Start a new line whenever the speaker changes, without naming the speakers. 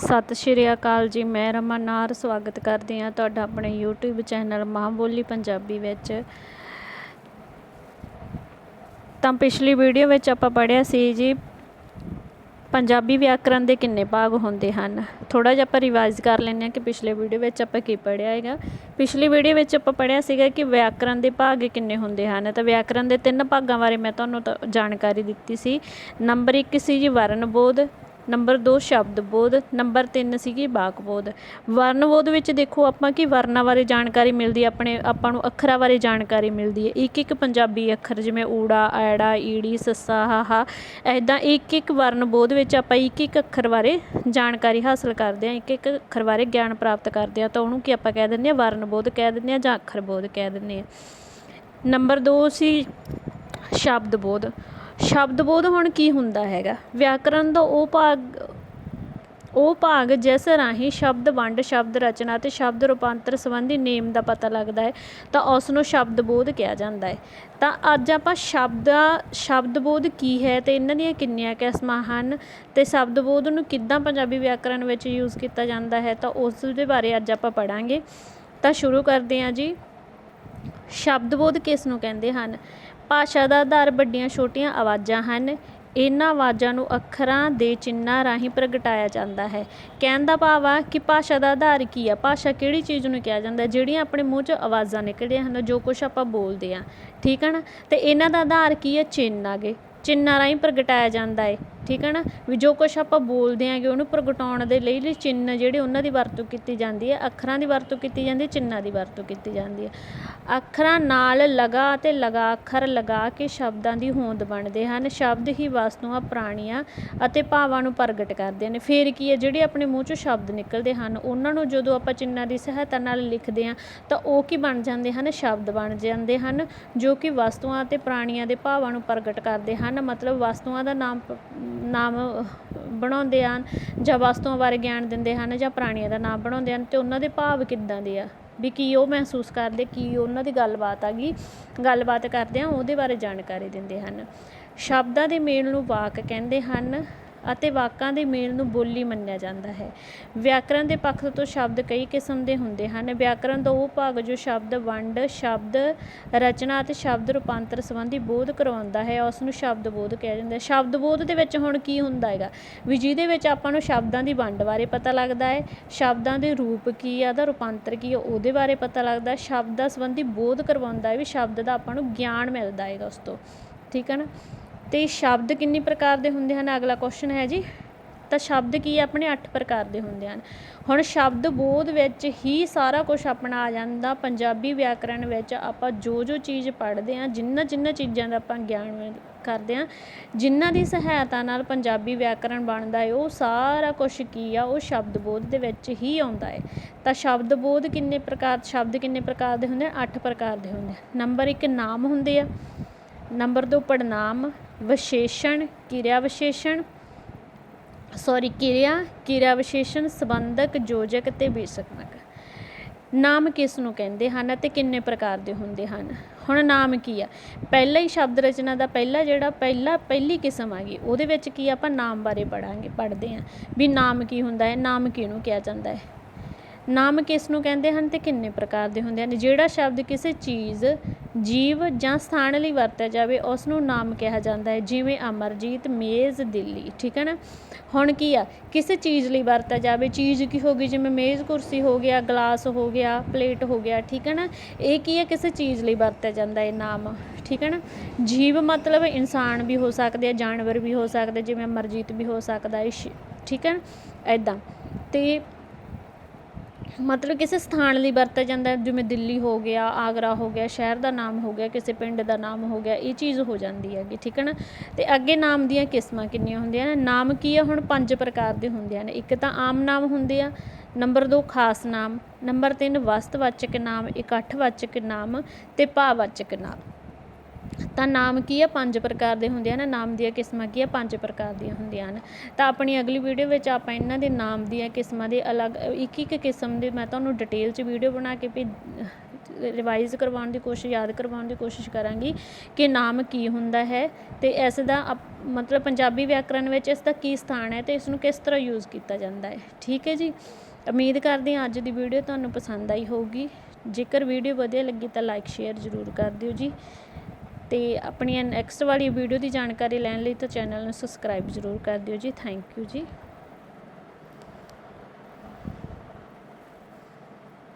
ਸਤਿ ਸ਼੍ਰੀ ਅਕਾਲ ਜੀ, ਮੈਂ ਰਮਨ ਨਾਰ ਸਵਾਗਤ ਕਰਦੀ ਹਾਂ ਤੁਹਾਡਾ ਆਪਣੇ YouTube ਚੈਨਲ ਮਾਂ ਬੋਲੀ ਪੰਜਾਬੀ ਵਿੱਚ। ਤਾਂ ਪਿਛਲੀ ਵੀਡੀਓ ਵਿੱਚ ਆਪਾਂ ਪੜ੍ਹਿਆ ਸੀ ਜੀ, ਪੰਜਾਬੀ ਵਿਆਕਰਣ ਦੇ ਕਿੰਨੇ ਭਾਗ ਹੁੰਦੇ ਹਨ। ਥੋੜਾ ਜਿਹਾ ਆਪਾਂ ਰਿਵਾਈਜ਼ ਕਰ ਲੈਂਦੇ ਹਾਂ ਕਿ ਪਿਛਲੇ ਵੀਡੀਓ ਵਿੱਚ ਆਪਾਂ ਕੀ ਪੜ੍ਹਿਆ ਹੈਗਾ। ਪਿਛਲੀ ਵੀਡੀਓ ਵਿੱਚ ਆਪਾਂ ਪੜ੍ਹਿਆ ਸੀਗਾ ਕਿ ਵਿਆਕਰਣ ਦੇ ਭਾਗ ਕਿੰਨੇ ਹੁੰਦੇ ਹਨ। ਤਾਂ ਵਿਆਕਰਣ ਦੇ ਤਿੰਨ ਭਾਗਾਂ ਬਾਰੇ ਮੈਂ ਤੁਹਾਨੂੰ ਤਾਂ ਜਾਣਕਾਰੀ ਦਿੱਤੀ ਸੀ। ਨੰਬਰ 1 ਸੀ ਜੀ ਵਰਨ ਬੋਧ ਨੰਬਰ 2 ਸ਼ਬਦ ਬੋਧ, ਨੰਬਰ 3 ਸੀਗੀ ਵਾਕ ਬੋਧ। ਵਰਨ ਬੋਧ ਵਿੱਚ ਦੇਖੋ ਆਪਾਂ ਕਿ ਵਰਨਾਂ ਬਾਰੇ ਜਾਣਕਾਰੀ ਮਿਲਦੀ ਹੈ, ਆਪਣੇ ਆਪਾਂ ਨੂੰ ਅੱਖਰਾਂ ਬਾਰੇ ਜਾਣਕਾਰੀ ਮਿਲਦੀ ਹੈ। ਇੱਕ ਇੱਕ ਪੰਜਾਬੀ ਅੱਖਰ ਜਿਵੇਂ ਊੜਾ, ਐੜਾ, ਈੜੀ, ਸੱਸਾ, ਹਾਹਾ ਐਦਾਂ ਇੱਕ ਇੱਕ ਵਰਨ ਬੋਧ ਵਿੱਚ ਆਪਾਂ ਇੱਕ ਇੱਕ ਅੱਖਰ ਬਾਰੇ ਜਾਣਕਾਰੀ ਹਾਸਲ ਕਰਦੇ ਹਾਂ ਇੱਕ ਇੱਕ ਅੱਖਰ ਬਾਰੇ ਗਿਆਨ ਪ੍ਰਾਪਤ ਕਰਦੇ ਹਾਂ। ਤਾਂ ਉਹਨੂੰ ਕੀ ਆਪਾਂ ਕਹਿ ਦਿੰਦੇ ਹਾਂ? ਵਰਨ ਬੋਧ ਕਹਿ ਦਿੰਦੇ ਹਾਂ ਜਾਂ ਅੱਖਰ ਬੋਧ ਕਹਿ ਦਿੰਦੇ ਹਾਂ। ਨੰਬਰ 2 ਸੀ ਸ਼ਬਦ ਬੋਧ। ਸ਼ਬਦ ਬੋਧ ਹੁਣ ਕੀ ਹੁੰਦਾ ਹੈਗਾ? ਵਿਆਕਰਨ ਦਾ ਉਹ ਭਾਗ ਉਹ ਭਾਗ ਜਿਸ ਰਾਹੀਂ ਸ਼ਬਦ ਵੰਡ, ਸ਼ਬਦ ਰਚਨਾ ਅਤੇ ਸ਼ਬਦ ਰੂਪਾਂਤਰ ਸੰਬੰਧੀ ਨੇਮ ਦਾ ਪਤਾ ਲੱਗਦਾ ਹੈ, ਤਾਂ ਉਸ ਨੂੰ ਸ਼ਬਦ ਬੋਧ ਕਿਹਾ ਜਾਂਦਾ ਹੈ। ਤਾਂ ਅੱਜ ਆਪਾਂ ਸ਼ਬਦਾਂ ਸ਼ਬਦ ਬੋਧ ਕੀ ਹੈ ਤੇ ਇਹਨਾਂ ਦੀਆਂ ਕਿੰਨੀਆਂ ਕਿਸਮਾਂ ਹਨ ਤੇ ਸ਼ਬਦ ਬੋਧ ਨੂੰ ਕਿੱਦਾਂ ਪੰਜਾਬੀ ਵਿਆਕਰਨ ਵਿੱਚ ਯੂਜ਼ ਕੀਤਾ ਜਾਂਦਾ ਹੈ, ਤਾਂ ਉਸ ਦੇ ਬਾਰੇ ਅੱਜ ਆਪਾਂ ਪੜਾਂਗੇ ਤਾਂ ਸ਼ੁਰੂ ਕਰਦੇ ਹਾਂ ਜੀ। ਸ਼ਬਦ ਬੋਧ ਕਿਸ ਨੂੰ ਕਹਿੰਦੇ ਹਨ? ਭਾਸ਼ਾ ਦਾ ਆਧਾਰ ਵੱਡੀਆਂ ਛੋਟੀਆਂ ਆਵਾਜ਼ਾਂ ਹਨ। ਇਹਨਾਂ ਆਵਾਜ਼ਾਂ ਨੂੰ ਅੱਖਰਾਂ ਦੇ ਚਿੰਨ੍ਹਾਂ ਰਾਹੀਂ ਪ੍ਰਗਟਾਇਆ ਜਾਂਦਾ ਹੈ। ਕਹਿਣ ਦਾ ਭਾਵ ਆ ਕਿ ਭਾਸ਼ਾ ਦਾ ਆਧਾਰ ਕੀ ਆ? ਭਾਸ਼ਾ ਕਿਹੜੀ ਚੀਜ਼ ਨੂੰ ਕਿਹਾ ਜਾਂਦਾ? ਜਿਹੜੀਆਂ ਆਪਣੇ ਮੂੰਹ 'ਚ ਆਵਾਜ਼ਾਂ ਨਿਕਲਦੀਆਂ ਹਨ, ਜੋ ਕੁਛ ਆਪਾਂ ਬੋਲਦੇ ਹਾਂ ਠੀਕ ਹੈ ਨਾ? ਅਤੇ ਇਹਨਾਂ ਦਾ ਆਧਾਰ ਕੀ ਹੈ ਚਿੰਨ੍ਹ ਆਗੇ। ਚਿੰਨ੍ਹਾਂ ਰਾਹੀਂ ਪ੍ਰਗਟਾਇਆ ਜਾਂਦਾ ਹੈ ਠੀਕ ਹੈ ਨਾ? ਵੀ ਜੋ ਕੁਛ ਆਪਾਂ ਬੋਲਦੇ ਆਂਗੇ ਉਹਨੂੰ ਪ੍ਰਗਟਾਉਣ ਦੇ ਲਈ ਲਈ ਚਿੰਨ੍ਹ ਜਿਹੜੇ ਉਹਨਾਂ ਦੀ ਵਰਤੋਂ ਕੀਤੀ ਜਾਂਦੀ ਹੈ ਅੱਖਰਾਂ ਦੀ ਵਰਤੋਂ ਕੀਤੀ ਜਾਂਦੀ ਹੈ ਚਿੰਨ੍ਹਾਂ ਦੀ ਵਰਤੋਂ ਕੀਤੀ ਜਾਂਦੀ ਹੈ ਅੱਖਰਾਂ ਨਾਲ ਲਗਾ ਅਤੇ ਲਗਾ ਅੱਖਰ ਲਗਾ ਕੇ ਸ਼ਬਦਾਂ ਦੀ ਹੋਂਦ ਬਣਦੇ ਹਨ, ਸ਼ਬਦ ਹੀ ਵਸਤੂਆਂ, ਪ੍ਰਾਣੀਆਂ ਅਤੇ ਭਾਵਾਂ ਨੂੰ ਪ੍ਰਗਟ ਕਰਦੇ ਨੇ। ਫਿਰ ਕੀ ਹੈ ਜਿਹੜੇ ਆਪਣੇ ਮੂੰਹ ਚੋਂ ਸ਼ਬਦ ਨਿਕਲਦੇ ਹਨ, ਉਹਨਾਂ ਨੂੰ ਜਦੋਂ ਆਪਾਂ ਚਿੰਨ੍ਹਾਂ ਦੀ ਸਹਾਇਤਾ ਨਾਲ ਲਿਖਦੇ ਹਾਂ ਤਾਂ ਉਹ ਕੀ ਬਣ ਜਾਂਦੇ ਹਨ? ਸ਼ਬਦ ਬਣ ਜਾਂਦੇ ਹਨ, ਜੋ ਕਿ ਵਸਤੂਆਂ ਅਤੇ ਪ੍ਰਾਣੀਆਂ ਦੇ ਭਾਵਾਂ ਨੂੰ ਪ੍ਰਗਟ ਕਰਦੇ ਹਨ। ਮਤਲਬ ਵਸਤੂਆਂ ਦਾ ਨਾਮ ਨਾਮ ਬਣਾਉਂਦੇ ਹਨ ਜਾਂ ਵਸਤੂਆਂ ਬਾਰੇ ਗਿਆਨ ਦਿੰਦੇ ਹਨ ਜਾਂ ਪ੍ਰਾਣੀਆਂ ਦਾ ਨਾਮ ਬਣਾਉਂਦੇ ਹਨ ਅਤੇ ਉਹਨਾਂ ਦੇ ਭਾਵ ਕਿੱਦਾਂ ਦੇ ਆ? ਵੀ ਕੀ ਉਹ ਮਹਿਸੂਸ ਕਰਦੇ, ਕੀ ਉਹਨਾਂ ਦੀ ਗੱਲਬਾਤ ਆ ਗਈ? ਗੱਲਬਾਤ ਕਰਦੇ ਆ, ਉਹਦੇ ਬਾਰੇ ਜਾਣਕਾਰੀ ਦਿੰਦੇ ਹਨ। ਸ਼ਬਦਾਂ ਦੇ ਮੇਲ ਨੂੰ ਵਾਕ ਕਹਿੰਦੇ ਹਨ। ਅਤੇ ਵਾਕਾਂ ਦੇ ਮੇਲ ਨੂੰ ਬੋਲੀ ਮੰਨਿਆ ਜਾਂਦਾ ਹੈ। ਵਿਆਕਰਣ ਦੇ ਪੱਖ ਤੋਂ ਸ਼ਬਦ ਕਈ ਕਿਸਮ ਦੇ ਹੁੰਦੇ ਹਨ। ਵਿਆਕਰਣ ਦਾ ਉਹ ਭਾਗ ਜੋ ਸ਼ਬਦ ਵੰਡ, ਸ਼ਬਦ ਰਚਨਾ ਅਤੇ ਸ਼ਬਦ ਰੂਪਾਂਤਰ ਸੰਬੰਧੀ ਬੋਧ ਕਰਵਾਉਂਦਾ ਹੈ, ਉਸ ਨੂੰ ਸ਼ਬਦ ਬੋਧ ਕਿਹਾ ਜਾਂਦਾ ਹੈ। ਸ਼ਬਦ ਬੋਧ ਦੇ ਵਿੱਚ ਹੁਣ ਕੀ ਹੁੰਦਾ ਹੈਗਾ? ਵੀ ਜਿਹਦੇ ਵਿੱਚ ਆਪਾਂ ਨੂੰ ਸ਼ਬਦਾਂ ਦੀ ਵੰਡ ਬਾਰੇ ਪਤਾ ਲੱਗਦਾ ਹੈ, ਸ਼ਬਦਾਂ ਦੇ ਰੂਪ ਕੀ ਆ, ਉਹਦਾ ਰੂਪਾਂਤਰ ਕੀ ਆ, ਉਹਦੇ ਬਾਰੇ ਪਤਾ ਲੱਗਦਾ ਸ਼ਬਦਾਂ ਸੰਬੰਧੀ ਬੋਧ ਕਰਵਾਉਂਦਾ ਹੈ ਵੀ ਸ਼ਬਦ ਦਾ ਆਪਾਂ ਨੂੰ ਗਿਆਨ ਮਿਲਦਾ ਹੈਗਾ ਉਸ ਤੋਂ। ਠੀਕ ਹੈ ਨਾ? ਅਤੇ ਸ਼ਬਦ ਕਿੰਨੀ ਪ੍ਰਕਾਰ ਦੇ ਹੁੰਦੇ ਹਨ? ਅਗਲਾ ਕੁਸ਼ਚਨ ਹੈ ਜੀ। ਤਾਂ ਸ਼ਬਦ ਕੀ ਆਪਣੇ ਅੱਠ ਪ੍ਰਕਾਰ ਦੇ ਹੁੰਦੇ ਹਨ। ਹੁਣ ਸ਼ਬਦ ਬੋਧ ਵਿੱਚ ਹੀ ਸਾਰਾ ਕੁਝ ਆਪਣਾ ਆ ਜਾਂਦਾ। ਪੰਜਾਬੀ ਵਿਆਕਰਣ ਵਿੱਚ ਆਪਾਂ ਜੋ ਜੋ ਚੀਜ਼ ਪੜ੍ਹਦੇ ਹਾਂ, ਜਿੰਨਾ ਜਿੰਨਾ ਚੀਜ਼ਾਂ ਦਾ ਆਪਾਂ ਗਿਆਨ ਕਰਦੇ ਹਾਂ ਜਿਨ੍ਹਾਂ ਦੀ ਸਹਾਇਤਾ ਨਾਲ ਪੰਜਾਬੀ ਵਿਆਕਰਣ ਬਣਦਾ ਹੈ, ਉਹ ਸਾਰਾ ਕੁਝ ਕੀ ਆ? ਉਹ ਸ਼ਬਦ ਬੋਧ ਦੇ ਵਿੱਚ ਹੀ ਆਉਂਦਾ ਹੈ। ਤਾਂ ਸ਼ਬਦ ਬੋਧ ਕਿੰਨੇ ਪ੍ਰਕਾਰ, ਸ਼ਬਦ ਕਿੰਨੇ ਪ੍ਰਕਾਰ ਦੇ ਹੁੰਦੇ ਆ ਅੱਠ ਪ੍ਰਕਾਰ ਦੇ ਹੁੰਦੇ ਆ ਨੰਬਰ 1 ਨਾਮ ਹੁੰਦੇ ਆ। ਨੰਬਰ 2 ਪੜਨਾਮ ਵਿਸ਼ੇਸ਼ਣ, ਕਿਰਿਆ ਵਿਸ਼ੇਸ਼ਣ ਸੌਰੀ ਕਿਰਿਆ ਕਿਰਿਆ ਵਿਸ਼ੇਸ਼ਣ, ਸੰਬੰਧਕ ਯੋਜਕ ਤੇ ਵਿਸ਼ੇਸ਼ਣਕ ਨਾਮ ਕਿਸ ਨੂੰ ਕਹਿੰਦੇ ਹਨ ਅਤੇ ਕਿੰਨੇ ਪ੍ਰਕਾਰ ਦੇ ਹੁੰਦੇ ਹਨ? ਹੁਣ ਨਾਮ ਕੀ ਆ? ਪਹਿਲਾ ਹੀ ਸ਼ਬਦ ਰਚਨਾ ਦਾ ਪਹਿਲਾ ਜਿਹੜਾ, ਪਹਿਲਾ, ਪਹਿਲੀ ਕਿਸਮ ਆ ਗਈ। ਉਹਦੇ ਵਿੱਚ ਕੀ ਆਪਾਂ ਨਾਮ ਬਾਰੇ ਪੜਾਂਗੇ ਪੜਦੇ ਆਂ ਵੀ ਨਾਮ ਕੀ ਹੁੰਦਾ ਹੈ? ਨਾਮ ਕਿਹਨੂੰ ਕਿਹਾ ਜਾਂਦਾ ਹੈ? ਨਾਮ ਕਿਸ ਨੂੰ ਕਹਿੰਦੇ ਹਨ ਤੇ ਕਿੰਨੇ ਪ੍ਰਕਾਰ ਦੇ ਹੁੰਦੇ ਹਨ? ਜਿਹੜਾ ਸ਼ਬਦ ਕਿਸੇ ਚੀਜ਼, ਜੀਵ ਜਾਂ ਸਥਾਨ ਲਈ ਵਰਤਿਆ ਜਾਵੇ ਉਸ ਨੂੰ ਨਾਮ ਕਿਹਾ ਜਾਂਦਾ ਹੈ, ਜਿਵੇਂ ਅਮਰਜੀਤ, ਮੇਜ਼, ਦਿੱਲੀ। ਠੀਕ ਹੈ ਨਾ? ਹੁਣ ਕੀ ਆ? ਕਿਸੇ ਚੀਜ਼ ਲਈ ਵਰਤਿਆ ਜਾਵੇ, ਚੀਜ਼ ਕੀ ਹੋ ਗਈ? ਜਿਵੇਂ ਮੇਜ਼ ਕੁਰਸੀ ਹੋ ਗਿਆ, ਗਲਾਸ ਹੋ ਗਿਆ, ਪਲੇਟ ਹੋ ਗਿਆ, ਠੀਕ ਹੈ ਨਾ? ਇਹ ਕੀ ਹੈ ਕਿਸੇ ਚੀਜ਼ ਲਈ ਵਰਤਿਆ ਜਾਂਦਾ ਹੈ ਨਾਮ। ਠੀਕ ਹੈ ਨਾ? ਜੀਵ ਮਤਲਬ ਇਨਸਾਨ ਵੀ ਹੋ ਸਕਦੇ ਆ, ਜਾਨਵਰ ਵੀ ਹੋ ਸਕਦੇ ਜਿਵੇਂ ਅਮਰਜੀਤ ਵੀ ਹੋ ਸਕਦਾ ਹੈ ਠੀਕ ਹੈ ਐਦਾਂ ਤੇ ਮਤਲਬ ਕਿਸੇ ਸਥਾਨ ਲਈ ਵਰਤਿਆ ਜਾਂਦਾ ਜਿਵੇਂ ਦਿੱਲੀ ਹੋ ਗਿਆ, ਆਗਰਾ ਹੋ ਗਿਆ, ਸ਼ਹਿਰ ਦਾ ਨਾਮ ਹੋ ਗਿਆ, ਕਿਸੇ ਪਿੰਡ ਦਾ ਨਾਮ ਹੋ ਗਿਆ, ਇਹ ਚੀਜ਼ ਹੋ ਜਾਂਦੀ ਹੈਗੀ, ਠੀਕ ਹੈ ਨਾ? ਅਤੇ ਅੱਗੇ ਨਾਮ ਦੀਆਂ ਕਿਸਮਾਂ ਕਿੰਨੀਆਂ ਹੁੰਦੀਆਂ ਨੇ? ਨਾਮ ਕੀ ਆ? ਹੁਣ ਪੰਜ ਪ੍ਰਕਾਰ ਦੇ ਹੁੰਦੇ ਹਨ ਇੱਕ ਤਾਂ ਆਮ ਨਾਮ ਹੁੰਦੇ ਆ, ਨੰਬਰ 2 ਖਾਸ ਨਾਮ, ਨੰਬਰ 3 ਵਸਤਵਾਚਕ ਨਾਮ ਇਕੱਠਵਾਚਕ ਨਾਮ ਤੇ ਭਾਵਵਾਚਕ ਨਾਮ। ਤਾਂ ਨਾਮ ਕੀ ਆ? ਪੰਜ ਪ੍ਰਕਾਰ ਦੇ ਹੁੰਦੇ ਹਨ ਨਾਮ ਦੀਆਂ ਕਿਸਮਾਂ ਕੀ ਆ? ਪੰਜ ਪ੍ਰਕਾਰ ਦੀਆਂ ਹੁੰਦੀਆਂ ਹਨ। ਤਾਂ ਆਪਣੀ ਅਗਲੀ ਵੀਡੀਓ ਵਿੱਚ ਆਪਾਂ ਇਹਨਾਂ ਦੇ ਨਾਮ ਦੀਆਂ ਕਿਸਮਾਂ ਦੇ ਅਲੱਗ ਇੱਕ ਇੱਕ ਕਿਸਮ ਦੇ ਮੈਂ ਤੁਹਾਨੂੰ ਡਿਟੇਲ 'ਚ ਵੀਡੀਓ ਬਣਾ ਕੇ ਭੇਜ ਰਿਵਾਈਜ਼ ਕਰਵਾਉਣ ਦੀ ਕੋਸ਼ਿਸ਼, ਯਾਦ ਕਰਵਾਉਣ ਦੀ ਕੋਸ਼ਿਸ਼ ਕਰਾਂਗੀ ਕਿ ਨਾਮ ਕੀ ਹੁੰਦਾ ਹੈ ਤੇ ਇਸ ਦਾ ਅਪ- ਮਤਲਬ ਪੰਜਾਬੀ ਵਿਆਕਰਣ ਵਿੱਚ ਇਸ ਦਾ ਕੀ ਸਥਾਨ ਹੈ ਤੇ ਇਸ ਨੂੰ ਕਿਸ ਤਰ੍ਹਾਂ ਯੂਜ਼ ਕੀਤਾ ਜਾਂਦਾ ਹੈ। ਠੀਕ ਹੈ ਜੀ? ਉਮੀਦ ਕਰਦੇ ਹਾਂ ਅੱਜ ਦੀ ਵੀਡੀਓ ਤੁਹਾਨੂੰ ਪਸੰਦ ਆਈ ਹੋਊਗੀ। ਜੇਕਰ ਵੀਡੀਓ ਵਧੀਆ ਲੱਗੀ ਤਾਂ ਲਾਈਕ ਸ਼ੇਅਰ ਜ਼ਰੂਰ ਕਰ ਦਿਓ ਜੀ। ਤੇ ਆਪਣੀਆਂ ਨੈਕਸਟ ਵਾਲੀ ਵੀਡੀਓ ਦੀ ਜਾਣਕਾਰੀ ਲੈਣ ਲਈ ਤਾਂ ਚੈਨਲ ਨੂੰ ਸਬਸਕ੍ਰਾਈਬ ਜ਼ਰੂਰ ਕਰ ਦਿਓ ਜੀ। ਥੈਂਕ ਯੂ ਜੀ।